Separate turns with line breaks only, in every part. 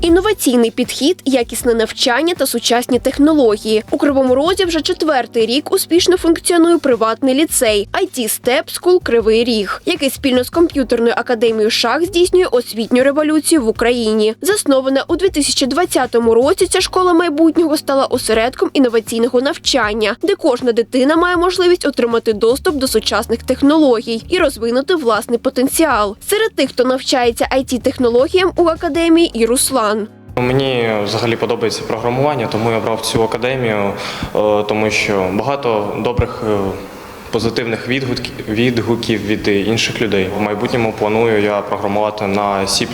Інноваційний підхід, якісне навчання та сучасні технології. У Кривому Розі вже четвертий рік успішно функціонує приватний ліцей IT Step School Кривий Ріг, який спільно з комп'ютерною академією шах здійснює освітню революцію в Україні. Заснована у 2020 році, ця школа майбутнього стала осередком інноваційного навчання, де кожна дитина має можливість отримати доступ до сучасних технологій і розвинути власний потенціал. Серед тих, хто навчається it технологіям у академії, і Руслан.
Мені взагалі подобається програмування, тому я брав цю академію, е, тому що багато добрих е, позитивних відгуків, від інших людей. В майбутньому планую я програмувати на C++,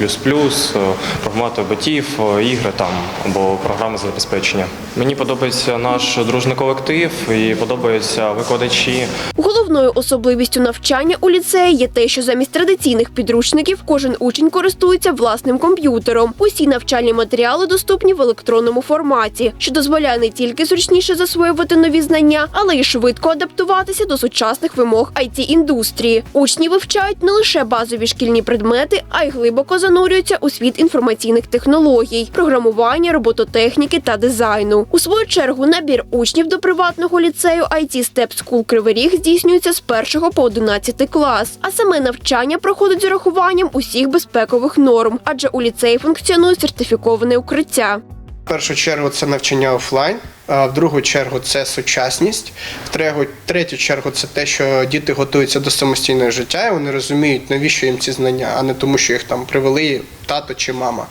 е, програмувати ботів, е, ігри там або програми забезпечення. Мені подобається наш дружний колектив і подобаються викладачі.
Головною особливістю навчання у ліцеї є те, що замість традиційних підручників кожен учень користується власним комп'ютером. Усі навчальні матеріали доступні в електронному форматі, що дозволяє не тільки зручніше засвоювати нові знання, але й швидко адаптуватися до сучасних вимог it індустрії. Учні вивчають не лише базові шкільні предмети, а й глибоко занурюються у світ інформаційних технологій, програмування, робототехніки та дизайну. У свою чергу набір учнів до приватного ліцею IT Step School Кривий Ріг здійснюється з 1 по 11 клас, а саме навчання проходить з урахуванням усіх безпекових норм, адже у ліцеї функціонує сертифіковане укриття.
В першу чергу це навчання офлайн, в другу чергу це сучасність, в третю, чергу це те, що діти готуються до самостійного життя, і вони розуміють, навіщо їм ці знання, а не тому, що їх там привели тато чи мама.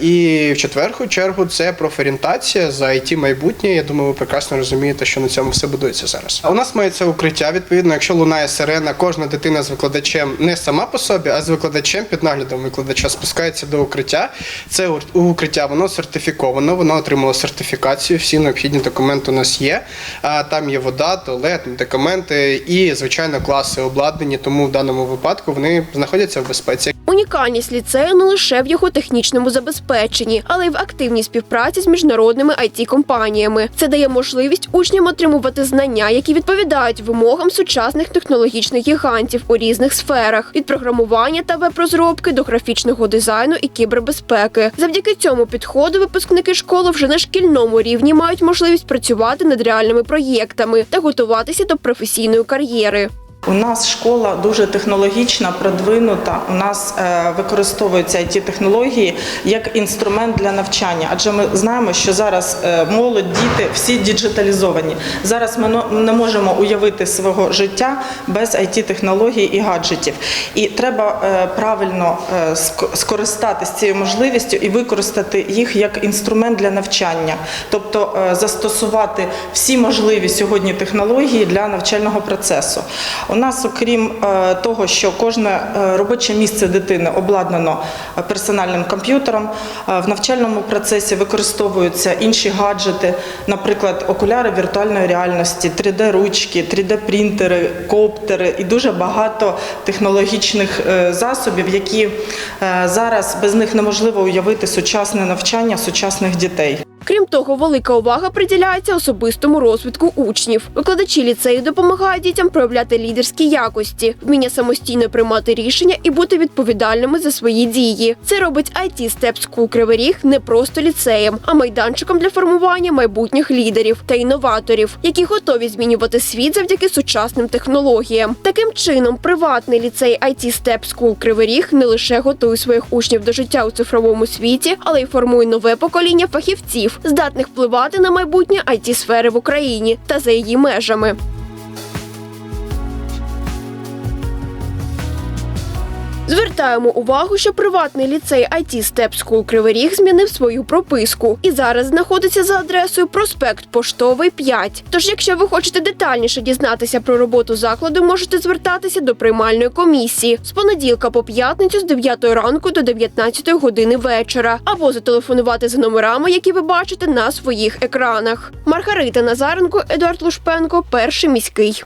І в четверту чергу це профорієнтація за it майбутнє. Я думаю, ви прекрасно розумієте, що на цьому все будується зараз. У нас мається укриття. Відповідно, якщо лунає сирена, кожна дитина з викладачем не сама по собі, а з викладачем під наглядом викладача спускається до укриття. Це укриття воно сертифіковано, воно отримало сертифікацію. Всі необхідні документи у нас є. Там є вода, туалет, медикаменти і звичайно класи обладнані. Тому в даному випадку вони знаходяться в безпеці.
Унікальність ліцею не лише в його технічному забезпеченні, але й в активній співпраці з міжнародними it компаніями Це дає можливість учням отримувати знання, які відповідають вимогам сучасних технологічних гігантів у різних сферах від програмування та веб-розробки до графічного дизайну і кібербезпеки. Завдяки цьому підходу випускники школи вже на шкільному рівні мають можливість працювати над реальними проєктами та готуватися до професійної кар'єри.
У нас школа дуже технологічна, продвинута. У нас е, використовуються it технології як інструмент для навчання, адже ми знаємо, що зараз е, молодь, діти всі діджиталізовані. Зараз ми не можемо уявити свого життя без it технологій і гаджетів. І треба е, правильно скористатися цією можливістю і використати їх як інструмент для навчання, тобто застосувати всі можливі сьогодні технології для навчального процесу. У нас, окрім е, того, що кожне е, робоче місце дитини обладнано е, персональним комп'ютером, в навчальному процесі використовуються інші гаджети, наприклад, окуляри віртуальної реальності, 3D-ручки, 3D-принтери, коптери і дуже багато технологічних засобів, які зараз без них неможливо уявити сучасне навчання сучасних дітей.
Крім того, велика увага приділяється особистому розвитку учнів. Викладачі ліцею допомагають дітям проявляти лідерські якості, вміння самостійно приймати рішення і бути відповідальними за свої дії. Це робить IT School Кривий Ріг не просто ліцеєм, а майданчиком для формування майбутніх лідерів та інноваторів, які готові змінювати світ завдяки сучасним технологіям. Таким чином, приватний ліцей IT Step School Кривий Ріг не лише готує своїх учнів до життя у цифровому світі, але й формує нове покоління фахівців, здатних впливати на майбутнє it сфери в Україні та за її межами. Звертаємо увагу, що приватний ліцей IT Step School Кривий Ріг змінив свою прописку і зараз знаходиться за адресою проспект Поштовий 5. Тож, якщо ви хочете детальніше дізнатися про роботу закладу, можете звертатися до приймальної комісії з понеділка по п'ятницю з 9 ранку до 19 години вечора, або зателефонувати за номерами, які ви бачите на своїх екранах. Маргарита Назаренко, Едуард Лушпенко, перший міський.